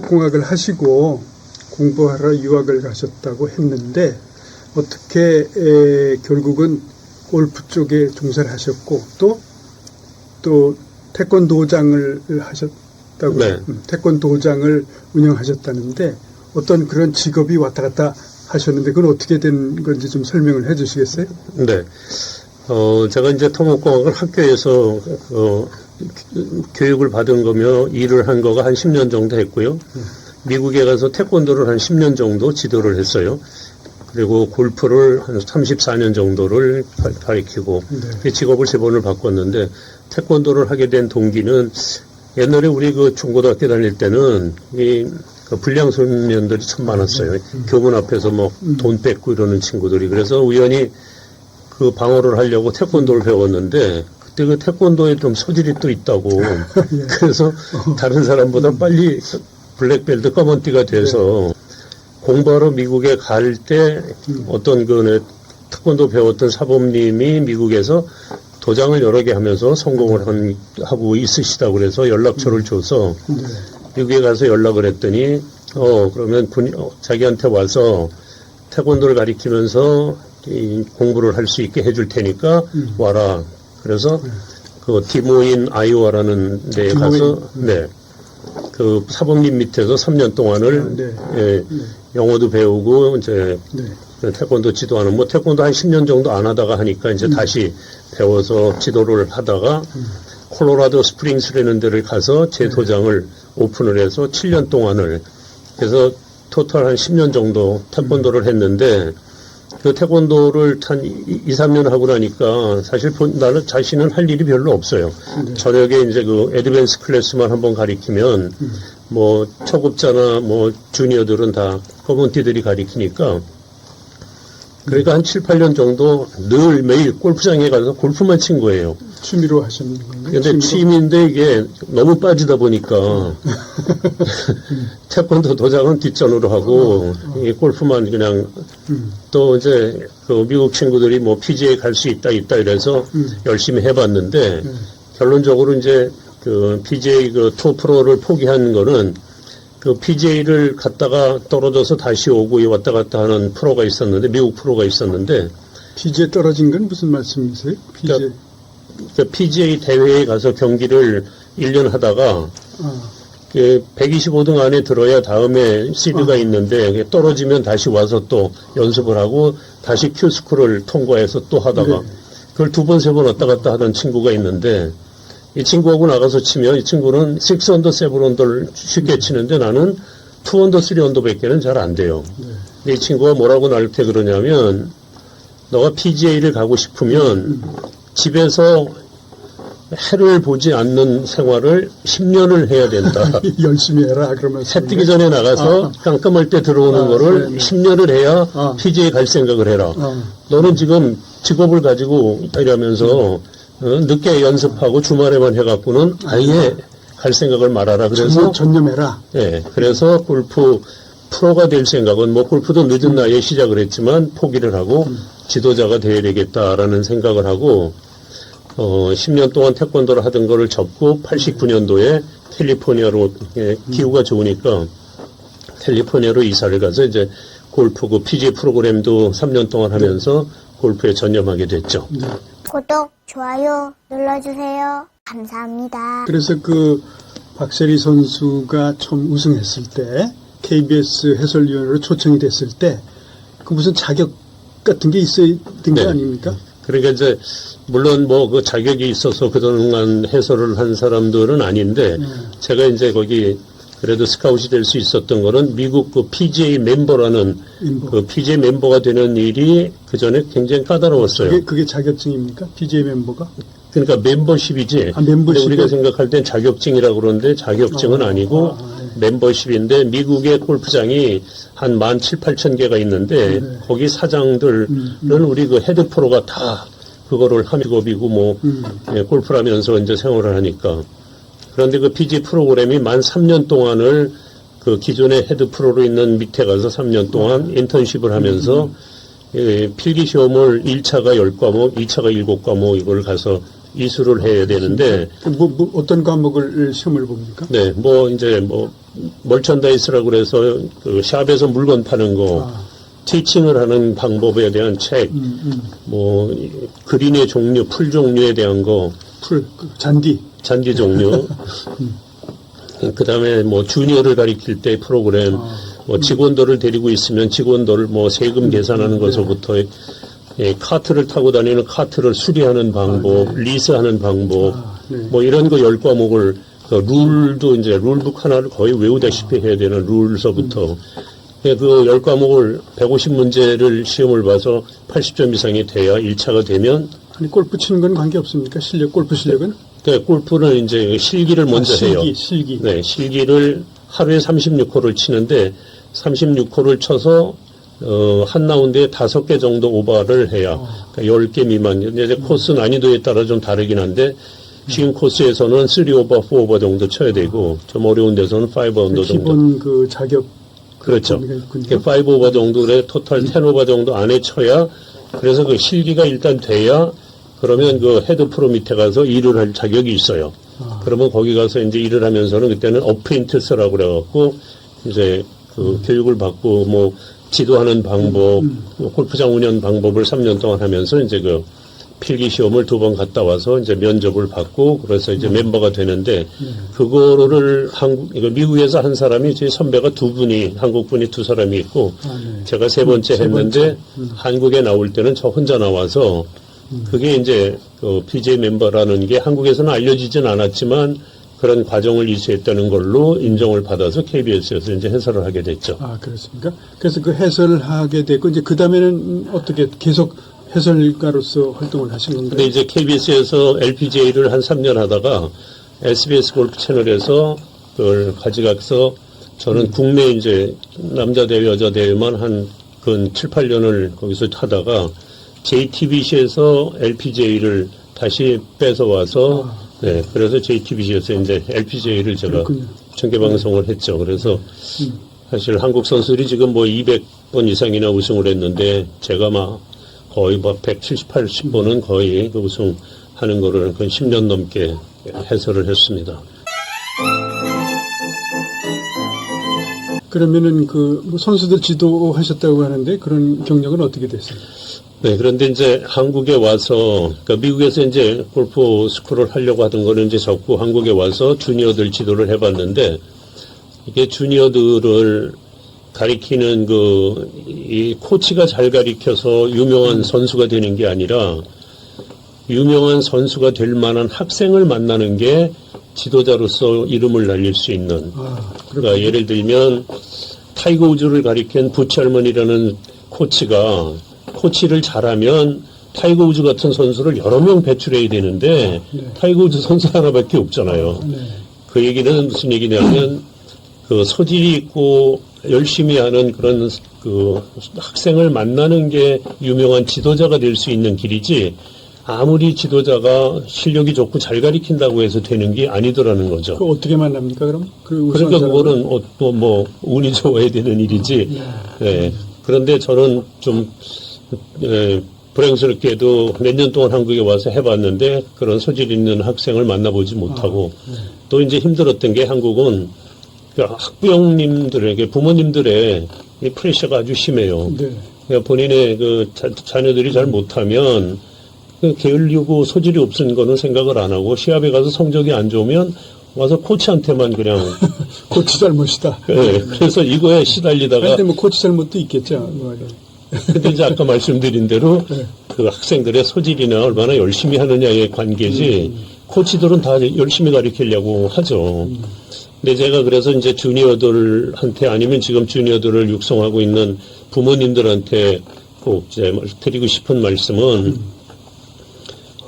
토목공학을 하시고 공부하러 유학을 가셨다고 했는데 어떻게 에, 결국은 골프 쪽에 종사를 하셨고 또 또 태권도장을 하셨다고 네. 음, 태권도장을 운영하셨다는데 어떤 그런 직업이 왔다 갔다 하셨는데 그건 어떻게 된 건지 좀 설명을 해 주시겠어요? 네. 어, 제가 이제 토목공학을 학교에서, 어, 교육을 받은 거며 일을 한 거가 한 10년 정도 했고요. 미국에 가서 태권도를 한 10년 정도 지도를 했어요. 그리고 골프를 한 34년 정도를 가- 가르치고 네. 그 직업을 세 번을 바꿨는데 태권도를 하게 된 동기는 옛날에 우리 그 중고등학교 다닐 때는 이그 불량 소년들이 참 많았어요. 교문 앞에서 뭐돈 뺏고 이러는 친구들이 그래서 우연히 그 방어를 하려고 태권도를 배웠는데 그때 그 태권도에 좀 소질이 또 있다고. 그래서 다른 사람보다 빨리 블랙벨트 검은띠가 돼서 공부하러 미국에 갈 때 어떤 그 내- 태권도 배웠던 사범님이 미국에서 도장을 여러 개 하면서 성공을 한, 하고 있으시다고 그래서 연락처를 줘서 네. 미국에 가서 연락을 했더니 어 그러면 군, 어, 자기한테 와서 태권도를 가리키면서 이 공부를 할 수 있게 해줄 테니까 와라. 그래서 그 디모인 아이오와라는 데에 디모인. 가서 네. 그 사범님 밑에서 3년 동안을 네. 예, 영어도 배우고 이제 네. 태권도 지도하는 뭐 태권도 한 10년 정도 안 하다가 하니까 이제 다시 배워서 지도를 하다가 콜로라도 스프링스라는 데를 가서 제 도장을 오픈을 해서 7년 동안을 그래서 토탈 한 10년 정도 태권도를 했는데 그 태권도를 한 2, 3년 하고 나니까 사실 본- 나는 자신은 할 일이 별로 없어요. 저녁에 이제 그 에드밴스 클래스만 한번 가리키면 뭐 초급자나 뭐 주니어들은 다 커먼티들이 가리키니까 그러니까 한 7, 8년 정도 늘 매일 골프장에 가서 골프만 친 거예요. 취미로 하셨는 건가요? 근데? 취미인데 이게 너무 빠지다 보니까 태권도 도장은 뒷전으로 하고 이 골프만 그냥 또 이제 그 미국 친구들이 뭐 PGA 갈 수 있다 있다 이래서 열심히 해봤는데 결론적으로 이제 그 PGA 그 투어 프로를 포기한 거는 그 PGA를 갔다가 떨어져서 다시 오고 왔다 갔다 하는 프로가 있었는데 미국 프로가 있었는데 PG에 떨어진 건 무슨 말씀이세요? PG. 그 PGA 대회에 가서 경기를 1년 하다가 아, 그 125등 안에 들어야 다음에 시드가 있는데 그게 떨어지면 다시 와서 또 연습을 하고 다시 큐스쿨을 통과해서 또 하다가 네. 그걸 두 번 세 번 왔다 갔다 하던 친구가 있는데 이 친구하고 나가서 치면 이 친구는 6 언더, 7 언더를 쉽게 치는데 나는 2 언더, 3 언더 밖에는 잘 안 돼요. 근데 이 친구가 뭐라고 나한테 그러냐면 너가 PGA를 가고 싶으면 집에서 해를 보지 않는 생활을 10년을 해야 된다. 열심히 해라 그러면서 해 뜨기 전에 나가서 깜깜할 때 들어오는 아, 거를 네 네. 10년을 해야 아. PGA 갈 생각을 해라. 아, 너는 지금 직업을 가지고 이러면서 어, 늦게 연습하고 주말에만 해갖고는 아예 갈 생각을 말아라. 그래서 전념, 전념해라. 예, 그래서 골프 프로가 될 생각은 뭐 골프도 늦은 나이에 시작을 했지만 포기를 하고 지도자가 되어야 되겠다라는 생각을 하고 어 10년 동안 태권도를 하던 거를 접고 89년도에 캘리포니아로 예, 기후가 좋으니까 캘리포니아로 이사를 가서 이제 골프 그 PG 프로그램도 3년 동안 하면서 골프에 전념하게 됐죠. 구독, 좋아요 눌러주세요. 감사합니다. 그래서 그 박세리 선수가 처음 우승했을 때 KBS 해설위원으로 초청이 됐을 때 그 무슨 자격 같은 게 있어야 된거 네. 아닙니까? 그러니까 이제 물론 뭐 그 자격이 있어서 그동안 해설을 한 사람들은 아닌데 제가 이제 거기 그래도 스카웃이 될 수 있었던 거는 미국 그 PGA 멤버라는 멤버. 그 PGA 멤버가 되는 일이 그 전에 굉장히 까다로웠어요. 그게, 그게 자격증입니까? PGA 멤버가? 그러니까 멤버십이지. 아, 멤버십이? 근데 우리가 생각할 땐 자격증이라고 그러는데 자격증은 아, 아니고 아, 네. 멤버십인데 미국의 골프장이 한 만 칠, 팔천 개가 있는데 네. 거기 사장들은 우리 그 헤드 프로가 다 그거를 하는 직업이고 뭐 음. 예, 골프를 하면서 이제 생활을 하니까 그런데 그 PG 프로그램이 만 3년 동안을 그 기존의 헤드 프로로 있는 밑에 가서 3년 동안 인턴십을 하면서 예, 필기 시험을 1차가 10과목, 2차가 7과목 이걸 가서 이수를 해야 되는데 그 뭐, 뭐 어떤 과목을 시험을 봅니까? 네, 뭐 이제 뭐 멀천다이스라고 그래서 그 샵에서 물건 파는 거, 아, 티칭을 하는 방법에 대한 책, 음, 음. 뭐 이- 그린의 종류, 풀 종류에 대한 거, 풀, 그 잔디. 잔디 종류. 그 다음에 뭐 주니어를 가리킬 때 프로그램, 아. 뭐 직원들을 데리고 있으면 직원들을 뭐 세금 계산하는 것부터 예, 카트를 타고 다니는 카트를 수리하는 방법, 리스하는 방법, 아, 네. 뭐 이런 거 열 과목을 그 룰도 이제 룰북 하나를 거의 외우다시피 해야 되는 룰서부터 그열 과목을 150문제를 시험을 봐서 80점 이상이 돼야 1차가 되면 아니, 골프 치는 건 관계 없습니까? 실력, 골프 실력은? 그 골프는 이제 실기를 먼저 아, 실기, 해요. 실기. 네, 실기를 하루에 36홀을 치는데 36홀을 쳐서 어, 한 라운드에 다섯 개 정도 오버를 해야 그러니까 10개 미만. 이제 코스 난이도에 따라 좀 다르긴 한데 지금 코스에서는 3 오버, 4 오버 정도 쳐야 되고 좀 어려운 데서는 5 언더 정도. 기본 그 자격. 그렇죠. 범위가 있군요. 이렇게 5 오버 정도에 토탈 10 오버 정도 안에 쳐야 그래서 그 실기가 일단 돼야 그러면 그 헤드 프로 밑에 가서 일을 할 자격이 있어요. 아. 그러면 거기 가서 이제 일을 하면서는 그때는 어프린트스라고 그래갖고 이제 그 교육을 받고 뭐 지도하는 방법, 뭐 골프장 운영 방법을 3년 동안 하면서 이제 그 필기 시험을 두 번 갔다 와서 이제 면접을 받고 그래서 이제 멤버가 되는데 그거를 한국 이거 미국에서 한 사람이 제 선배가 두 분이 한국 분이 두 사람이 있고 아, 네. 제가 세 번째. 했는데 한국에 나올 때는 저 혼자 나와서 그게 이제 그 PJ 멤버라는 게 한국에서는 알려지진 않았지만 그런 과정을 이수했다는 걸로 인정을 받아서 KBS에서 이제 해설을 하게 됐죠. 아, 그렇습니까? 그래서 그 해설을 하게 됐고, 이제 그 다음에는 어떻게 계속 해설가로서 활동을 하신 건가요? 근데 이제 KBS에서 LPGA를 한 3년 하다가 SBS 골프 채널에서 그걸 가져가서 저는 국내 이제 남자 대회, 여자 대회만 한 근 7, 8년을 거기서 하다가 JTBC에서 LPGA를 다시 뺏어와서 네, 그래서 JTBC에서 이제 LPGA를 제가 그렇군요. 전개 방송을 했죠. 그래서 사실 한국 선수들이 지금 뭐 200번 이상이나 우승을 했는데 제가 막 거의 뭐 170, 80번은 거의 그 우승하는 거를 그 10년 넘게 해설을 했습니다. 그러면은 그뭐 선수들 지도하셨다고 하는데 그런 경력은 어떻게 됐어요? 네, 그런데 이제 한국에 와서, 그러니까 미국에서 이제 골프 스쿨을 하려고 하던 거는 이제 적고 한국에 와서 주니어들 지도를 해봤는데, 이게 주니어들을 가리키는 그, 이 코치가 잘 가리켜서 유명한 선수가 되는 게 아니라, 유명한 선수가 될 만한 학생을 만나는 게 지도자로서 이름을 날릴 수 있는, 아, 그러니까 예를 들면 타이거 우즈를 가리킨 부치 할머니라는 코치가 코치를 잘하면 타이거 우즈 같은 선수를 여러 명 배출해야 되는데 네. 타이거 우즈 선수 하나밖에 없잖아요. 네. 그 얘기는 무슨 얘기냐면 그 소질이 있고 열심히 하는 그런 그 학생을 만나는 게 유명한 지도자가 될 수 있는 길이지 아무리 지도자가 실력이 좋고 잘 가리킨다고 해서 되는 게 아니더라는 거죠. 그 어떻게 만납니까, 그럼? 그 그러니까? 그거는 어, 또뭐 운이 좋아야 되는 일이지. 예. 그런데 저는 좀 예, 불행스럽게도 몇 년 동안 한국에 와서 해봤는데 그런 소질 있는 학생을 만나보지 못하고 또 이제 힘들었던 게 한국은 그 학부형님들에게 부모님들의 이 프레셔가 아주 심해요. 네. 그러니까 본인의 그 자, 자녀들이 잘 못하면 그 게을리고 소질이 없은 거는 생각을 안 하고 시합에 가서 성적이 안 좋으면 와서 코치한테만 그냥 코치 잘못이다. 예, 그래서 이거에 시달리다가 근데 뭐 코치 잘못도 있겠죠. 근데 이제 아까 말씀드린 대로 네. 그 학생들의 소질이나 얼마나 열심히 하느냐의 관계지 코치들은 다 열심히 가르치려고 하죠. 근데 제가 그래서 이제 주니어들한테 아니면 지금 주니어들을 육성하고 있는 부모님들한테 꼭 이제 드리고 싶은 말씀은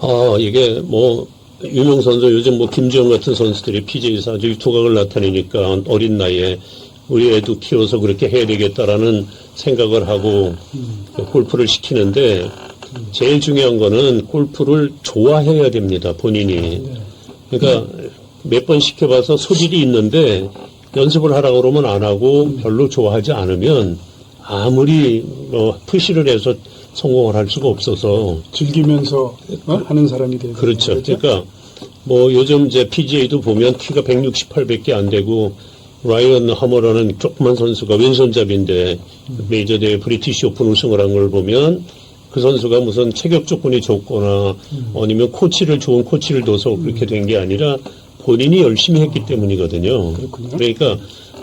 아 이게 뭐 유명 선수 요즘 뭐 김지영 같은 선수들이 PGA에서 아주 두각을 나타내니까 어린 나이에 우리 애도 키워서 그렇게 해야 되겠다라는 생각을 하고 골프를 시키는데 제일 중요한 거는 골프를 좋아해야 됩니다 본인이 그러니까 몇 번 시켜봐서 소질이 있는데 연습을 하라고 그러면 안 하고 별로 좋아하지 않으면 아무리 뭐 푸시를 해서 성공을 할 수가 없어서 즐기면서 어? 하는 사람이 되는 그렇죠. 그러니까 뭐 요즘 이제 PGA도 보면 키가 168밖에 안 되고 라이언 하머라는 조그만 선수가 왼손잡이인데 메이저 대회 브리티시 오픈 우승을 한 걸 보면 그 선수가 무슨 체격 조건이 좋거나 아니면 코치를 좋은 코치를 둬서 그렇게 된 게 아니라 본인이 열심히 했기 때문이거든요. 그렇군요. 그러니까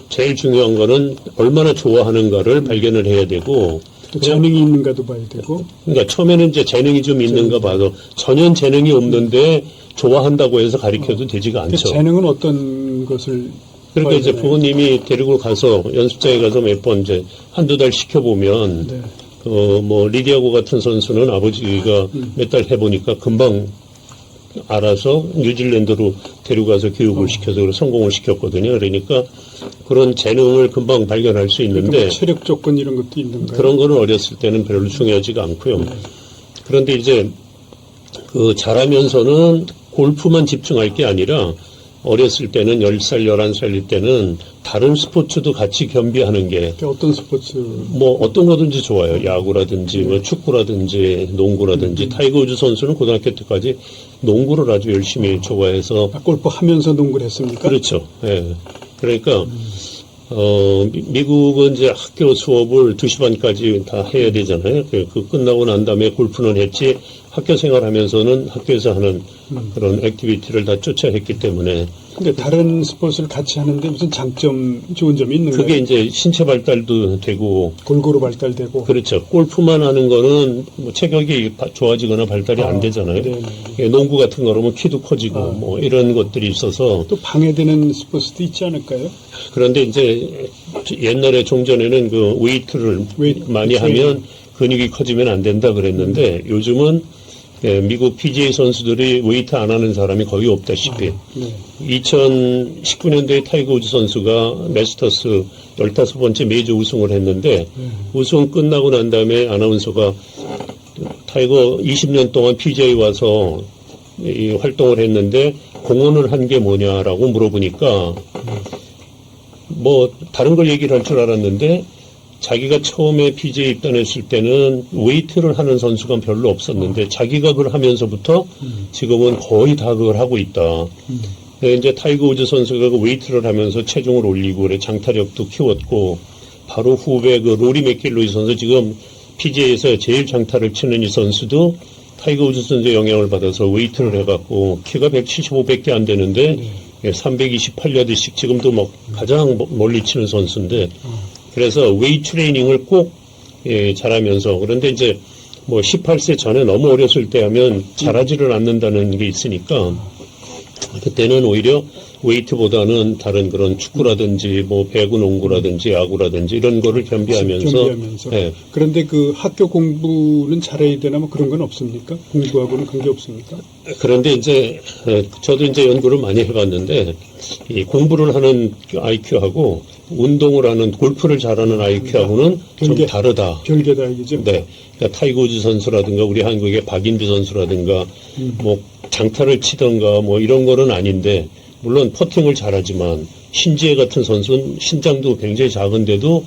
제일 중요한 거는 얼마나 좋아하는가를 발견을 해야 되고 또 재능이 있는가도 봐야 되고 그러니까 처음에는 이제 재능이 좀 있는가 봐도 전혀 재능이 없는데 좋아한다고 해서 가르쳐도 되지가 그 않죠. 재능은 어떤 것을 그러니까 이제 되나요? 부모님이 데리고 가서 연습장에 가서 몇 번 이제 한두 달 시켜보면 네. 어, 뭐 리디아고 같은 선수는 아버지가 음. 몇달 해보니까 금방 알아서 뉴질랜드로 데려가서 교육을 시켜서 그걸 성공을 시켰거든요. 그러니까 그런 재능을 금방 발견할 수 그러니까 있는데 뭐 체력 조건 이런 것도 있는가요? 그런 거는 어렸을 때는 별로 중요하지가 않고요. 그런데 이제 그 자라면서는 골프만 집중할 게 아니라 어렸을 때는 10살, 11살일 때는 다른 스포츠도 같이 겸비하는 게 어떤 스포츠 뭐 어떤 거든지 좋아요. 야구라든지 뭐 축구라든지 농구라든지 타이거 우즈 선수는 고등학교 때까지 농구를 아주 열심히 좋아해서 아, 골프 하면서 농구를 했습니까? 그렇죠. 예. 그러니까 어, 미- 미국은 이제 학교 수업을 2시 반까지 다 해야 되잖아요. 그, 그 끝나고 난 다음에 골프는 했지 학교 생활하면서는 학교에서 하는 그런 액티비티를 다 쫓아 했기 때문에 근데 다른 스포츠를 같이 하는데 무슨 장점, 좋은 점이 있는가요? 그게 이제 신체 발달도 되고 골고루 발달되고 그렇죠. 골프만 하는 거는 뭐 체격이 바- 좋아지거나 발달이 안 되잖아요. 네네. 예, 농구 같은 거는 키도 커지고 뭐 이런 것들이 있어서 또 방해되는 스포츠도 있지 않을까요? 그런데 이제 옛날에 종전에는 그 웨이트를 웨이트 많이 트레이닝. 하면 근육이 커지면 안 된다 그랬는데 요즘은 예, 미국 PGA 선수들이 웨이트 안 하는 사람이 거의 없다시피. 네. 2019년도에 타이거 우즈 선수가 메스터스 15번째 메이저 우승을 했는데 우승 끝나고 난 다음에 아나운서가 타이거 20년 동안 PGA 와서 이 활동을 했는데 공헌을 한 게 뭐냐라고 물어보니까 뭐 다른 걸 얘기를 할 줄 알았는데 자기가 처음에 PGA 입단했을 때는 웨이트를 하는 선수가 별로 없었는데 자기가 그걸 하면서부터 지금은 거의 다 그걸 하고 있다. 네, 이제 타이거 우즈 선수가 그 웨이트를 하면서 체중을 올리고 그래 장타력도 키웠고 바로 후배 그 로리 맥길로이 선수 지금 PGA에서 제일 장타를 치는 이 선수도 타이거 우즈 선수의 영향을 받아서 웨이트를 해갖고 키가 175밖에 안 되는데 328야드씩 지금도 뭐 가장 모- 멀리 치는 선수인데 그래서 웨이트 트레이닝을 꼭 예, 잘하면서 그런데 이제 뭐 18세 전에 너무 어렸을 때 하면 잘하지를 않는다는 게 있으니까 그때는 오히려 웨이트보다는 다른 그런 축구라든지 뭐 배구 농구라든지 야구라든지 이런 거를 겸비하면서, 겸비하면서. 예, 그런데 그 학교 공부는 잘해야 되나 뭐 그런 건 없습니까? 공부하고는 관계 없습니까? 그런데 이제 어, 저도 이제 연구를 많이 해봤는데 이 공부를 하는 IQ하고 운동을 하는 골프를 잘하는 IQ하고는 좀 별개. 다르다. 별개다 이거죠. 네. 그러니까 타이거 우즈 선수라든가 우리 한국의 박인비 선수라든가 뭐 장타를 치던가 뭐 이런 거는 아닌데 물론 퍼팅을 잘하지만 신지혜 같은 선수는 신장도 굉장히 작은데도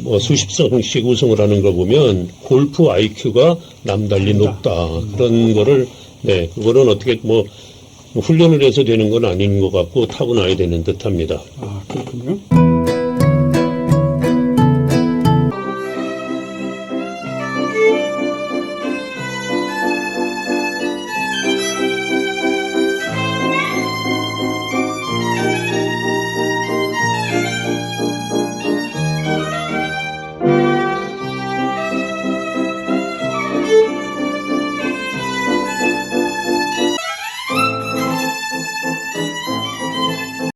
뭐 수십 성씩 우승을 하는 거 보면 골프 IQ가 남달리 높다 그런 거를 네 그거는 어떻게 뭐 훈련을 해서 되는 건 아닌 것 같고 타고나야 되는 듯합니다. 아 그렇군요.